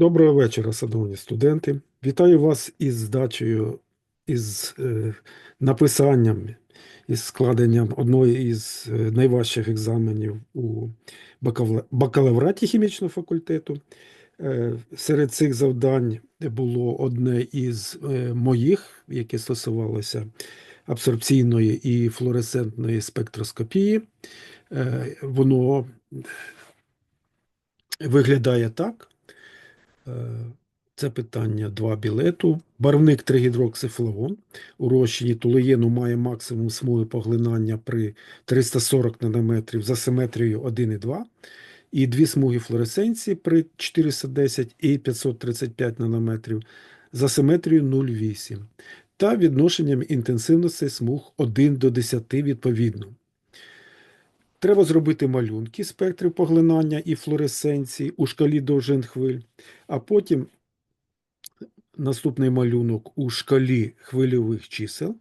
Доброго вечора, шановні студенти. Вітаю вас із здачею, із е, написанням, із складенням одного із е, найважчих екзаменів у бакалавраті хімічного факультету. Е, серед цих завдань було одне із е, моїх, яке стосувалося абсорбційної і флуоресцентної спектроскопії. Е, воно виглядає так. Е, Це питання 2 білету. Барвник тригідроксифлавон у розчині толоєну має максимум смуги поглинання при 340 нанометрів за симетрією 1,2 і дві смуги флуоресценції при 410 і 535 нанометрів за симетрією 0,8 та відношенням інтенсивності смуг 1 до 10 відповідно. Треба зробити малюнки спектрів поглинання і флуоресценції у шкалі довжин хвиль, а потім наступний малюнок у шкалі хвильових чисел.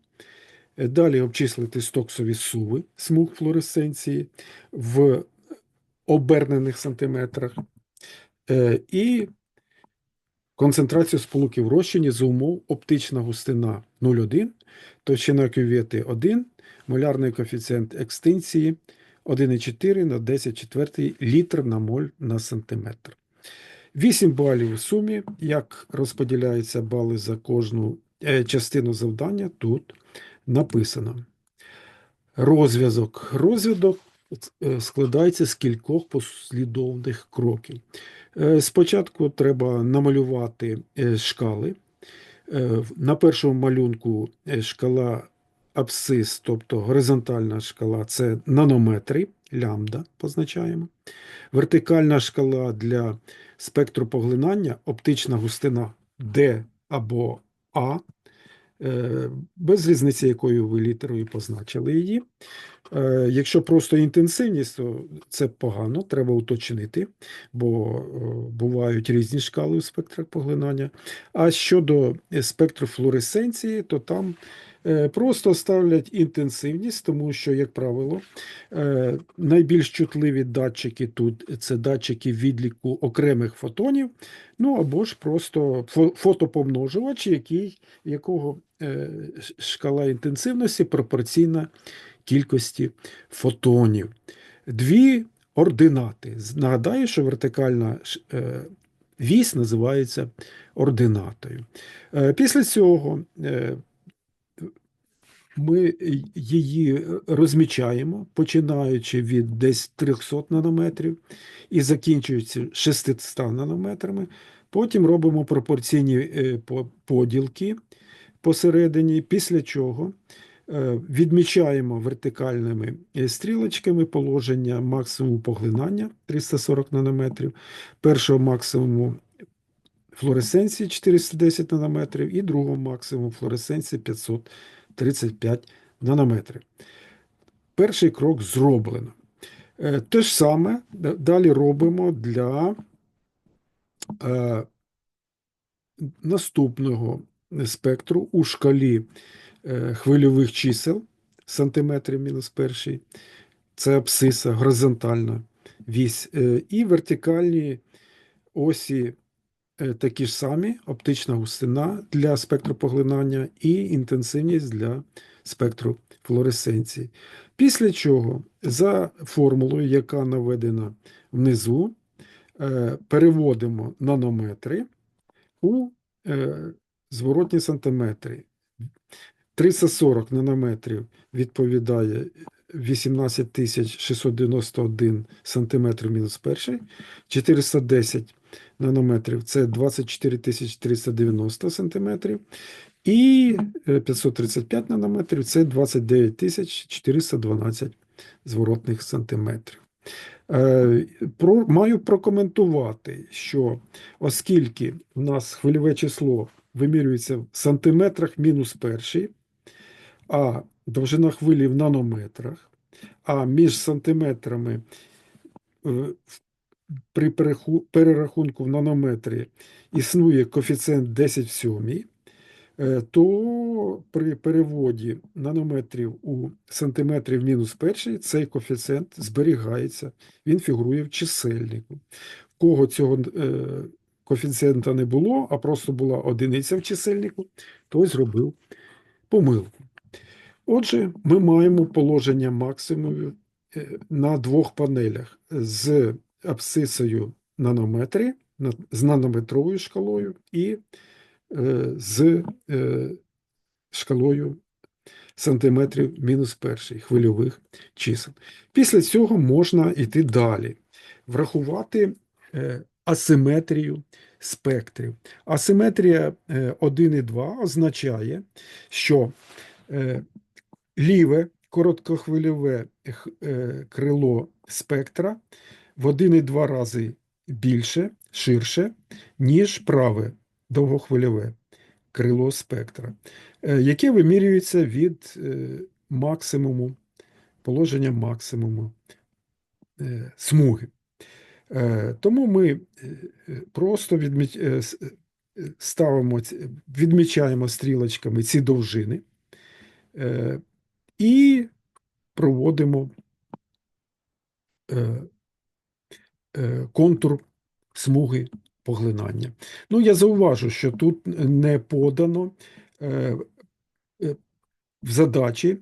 Далі обчислити стоксові суви смуг флуоресценції в обернених сантиметрах Е, і концентрацію сполуки в розчині за умов оптична густина 0,1, товщина кювети 1, молярний коефіцієнт екстинції 1,4 на 10 четвертий літр на моль на сантиметр. 8 балів у сумі. Як розподіляються бали за кожну е, частину завдання, тут написано. Розв'язок. Розв'язок е, складається з кількох послідовних кроків. Е, Спочатку треба намалювати шкали. На першому малюнку шкала абсцис, тобто горизонтальна шкала, це нанометри, лямбда позначаємо. Вертикальна шкала для спектру поглинання, оптична густина D або А, е, без різниці, якою ви літерою позначили її. Е, Якщо просто інтенсивність, то це погано, треба уточнити, бо е, бувають різні шкали у спектрах поглинання. А щодо спектру флуоресценції, то там просто ставлять інтенсивність, тому що, як правило, е, найбільш чутливі датчики тут це датчики відліку окремих фотонів, ну або ж просто фотопомножувач, який, якого е, шкала інтенсивності пропорційна кількості фотонів. Дві ординати. Нагадаю, що вертикальна е, вісь називається ординатою. Е, Після цього е, ми її розмічаємо, починаючи від десь 300 нанометрів і закінчуючи 600 нанометрами. Потім робимо пропорційні е, поділки посередині, після чого е, відмічаємо вертикальними е, стрілочками положення максимуму поглинання 340 нанометрів, першого максимуму флуоресценції 410 нанометрів і другого максимуму флуоресценції 535 нанометрів. Перший крок зроблено. Е, Те ж саме далі робимо для е, наступного спектру у шкалі е, хвильових чисел сантиметрів мінус перший. Це абсциса, горизонтальна вісь, і вертикальні осі такі ж самі, оптична густина для спектру поглинання і інтенсивність для спектру флуоресценції. Після чого за формулою, яка наведена внизу, е, переводимо нанометри у е, зворотні сантиметри. 340 нанометрів відповідає 18 691 сантиметрів мінус перший, 410 нанометрів це 24 390 сантиметрів, і е, 535 нанометрів це 29 412 зворотних сантиметрів. Е, Про, маю прокоментувати, що оскільки в нас хвильове число вимірюється в сантиметрах мінус перший, а довжина хвилі в нанометрах, а між сантиметрами е, в- при перерахунку в нанометри існує коефіцієнт 10 в сьомій, е, то при переводі нанометрів у сантиметрів мінус перший цей коефіцієнт зберігається, він фігурує в чисельнику. В кого цього е, коефіцієнта не було, а просто була одиниця в чисельнику, той зробив помилку. Отже, ми маємо положення максимумів е, на двох панелях з абсцисою нанометри, з нанометровою шкалою і е, з е, шкалою сантиметрів мінус перший хвильових чисел. Після цього можна йти далі, врахувати е, асиметрію спектрів. Асиметрія е, 1 і 2 означає, що ліве короткохвильове крило спектра в 1,2 рази більше, ширше, ніж праве довгохвильове крило спектра, е, яке вимірюється від е, максимуму, положення максимуму е, смуги. Тому ми просто ставимо, відмічаємо стрілочками ці довжини і проводимо контур смуги поглинання. Ну, я зауважу, що тут не подано е, е, в задачі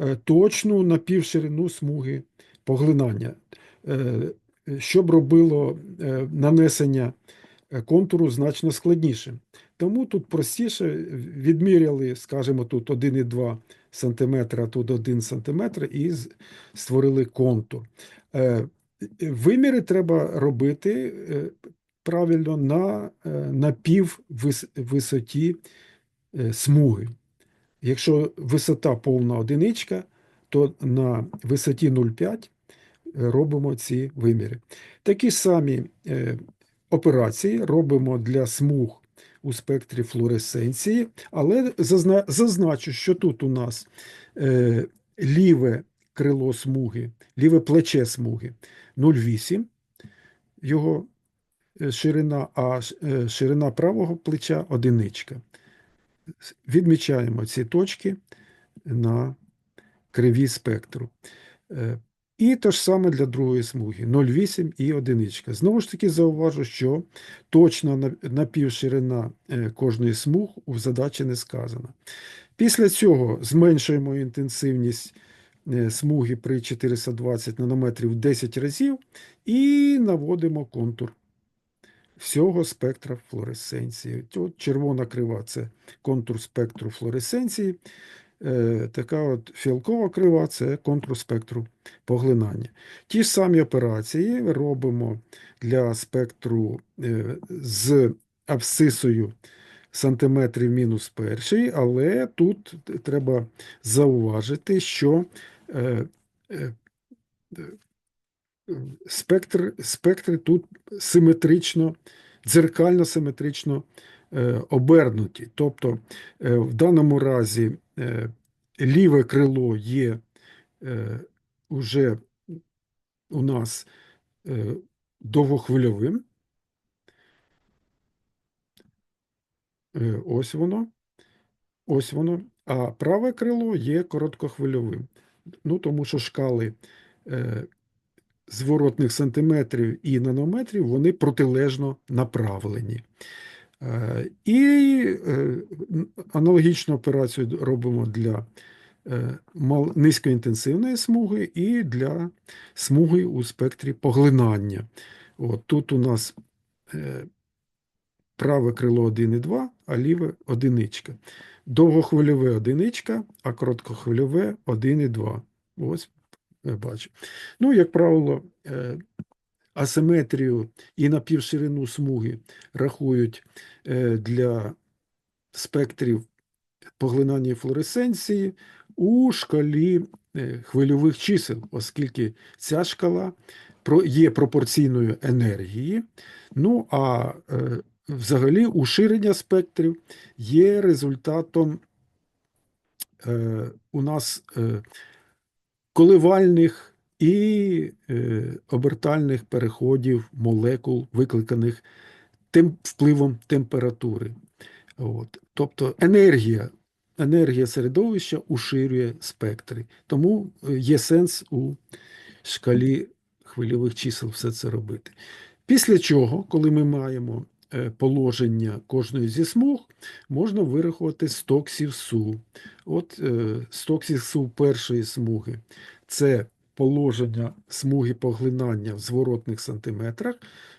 е, точну напівширину смуги поглинання, е, щоб робило е, нанесення е, контуру значно складнішим. Тому тут простіше відміряли, скажімо, тут 1,2 см, а тут 1 см і створили контур. Виміри треба робити е, правильно на е, напіввисоті е, смуги. Якщо висота повна одиничка, то на висоті 0,5 робимо ці виміри. Такі самі операції робимо для смуг у спектрі флуоресценції, але зазна- зазначу, що тут у нас ліве крило смуги, ліве плече смуги 0,8 його е, ширина, а е, ширина правого плеча одиничка. Відмічаємо ці точки на криві спектру. Е, І те ж саме для другої смуги 0,8 і одиничка. Знову ж таки, зауважу, що точна напівширина кожної смуг у задачі не сказана. Pісля цього зменшуємо інтенсивність смуги при 420 нанометрів в 10 разів і наводимо контур всього спектра флуоресценції. От червона крива це контур спектру флуоресценції. Е, така от фіалкова крива це контур спектру поглинання. Ті ж самі операції робимо для спектру е, з абсцисою сантиметрів мінус перший, але тут треба зауважити, що е, е, е, спектр, спектри тут симетрично, дзеркально симетрично обернуті. Тобто в даному разі ліве крило є уже у нас довгохвильовим. Ось воно. Ось воно. А праве крило є короткохвильовим. Ну, тому що шкали е, зворотних сантиметрів і нанометрів вони протилежно направлені. Е, І е, аналогічну операцію робимо для е, низькоінтенсивної смуги і для смуги у спектрі поглинання. От тут у нас е, праве крило 1,2, а ліве одиничка. Довгохвильове одиничка, а короткохвильове 1,2. Ось бачу. Ну, як правило, е, асиметрію і напівширину смуги рахують е, для спектрів поглинання і флуоресценції у шкалі е, хвильових чисел, оскільки ця шкала є пропорційною енергії. Ну а взагалі уширення спектрів є результатом е, у нас е, коливальних і е, обертальних переходів молекул, викликаних тим впливом температури. От. Тобто енергія, енергія середовища уширює спектри. Тому е, є сенс у шкалі хвильових чисел все це робити. Після чого, коли ми маємо положення кожної зі смуг можна вирахувати стоксів СУ. От е, стоксів СУ першої смуги це положення смуги поглинання в зворотних сантиметрах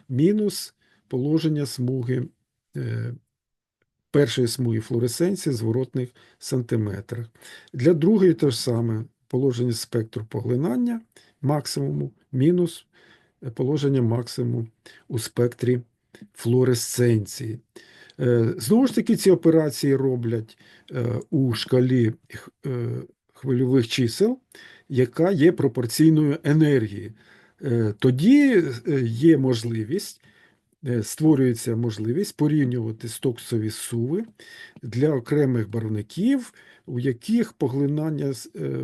мінус положення смуги е, першої смуги флуоресценції в зворотних сантиметрах. Для другої те ж саме положення спектру поглинання максимуму мінус е, положення максимуму у спектрі флуоресценції. Е, Знову ж таки, ці операції роблять е, у шкалі е, хвильових чисел, яка є пропорційною енергії. Тоді є можливість, створюється можливість порівнювати стоксові суви для окремих барвників, у яких поглинання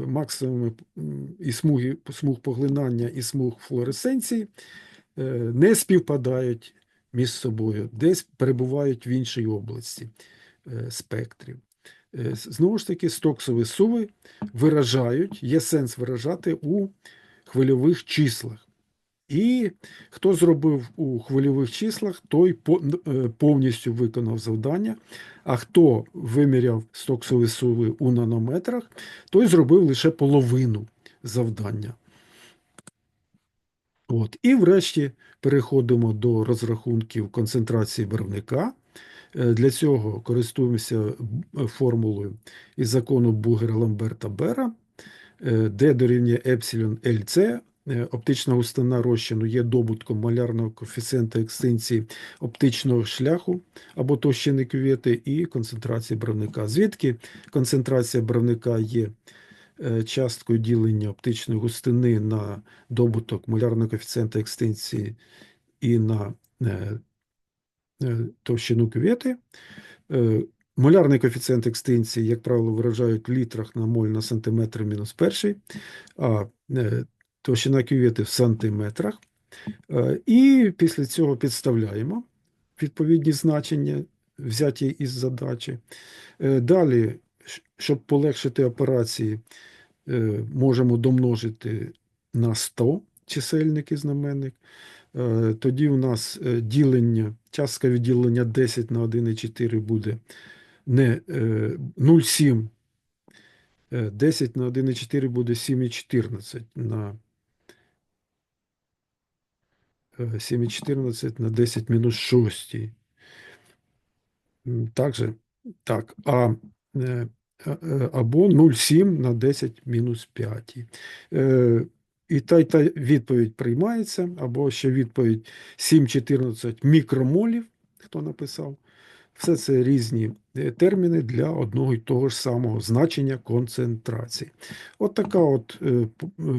максимуми і смуги, смуг поглинання і смуг флуоресценції не співпадають між собою, десь перебувають в іншій області е, спектрів. Е, Знову ж таки, стоксові суви виражають, є сенс виражати у хвильових числах. І хто зробив у хвильових числах, той е, повністю виконав завдання. А хто виміряв стоксові суви у нанометрах, той зробив лише половину завдання. От. І врешті переходимо до розрахунків концентрації барвника. Е, Для цього користуємося формулою із закону Бугера-Ламберта Бера, е, де дорівнює епсилон ЛЦ. Е, Оптична густина розчину є добутком малярного коефіцієнта екстенції оптичного шляху або товщини кювети і концентрації барвника. Звідки концентрація барвника є е, часткою ділення оптичної густини на добуток малярного коефіцієнта екстенції і на е, е, товщину кювети. Е, Молярний коефіцієнт екстенції, як правило, виражають в літрах на моль на сантиметр мінус перший, а е, товщина кювети в сантиметрах. Е, І після цього підставляємо відповідні значення, взяті із задачі. Е, Далі, щоб полегшити операції, е, можемо домножити на 100 чисельник і знаменник. Е, Тоді у нас е, ділення, частка відділення 10 на 1,4 буде не е, 0,7. е, 10 на 1,4 буде 7,14 на е, 7,14 на 10 мінус 6. М, Так а, або 0,7 на 10 мінус 5. Е, І та, та відповідь приймається, або ще відповідь 7,14 мікромолів, хто написав. Все це різні е, терміни для одного і того ж самого значення концентрації. От така от е,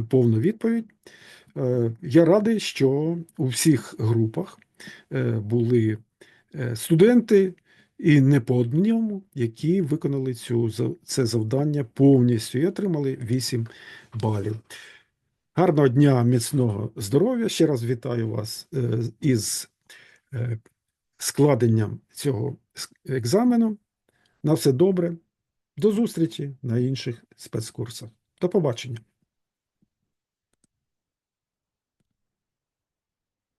повна відповідь. Я радий, що у всіх групах були студенти, і не по одному, які виконали цю, це завдання повністю і отримали 8 балів. Гарного дня, міцного здоров'я. Ще раз вітаю вас е, із е, складенням цього екзамену. На все добре. До зустрічі на інших спецкурсах. До побачення.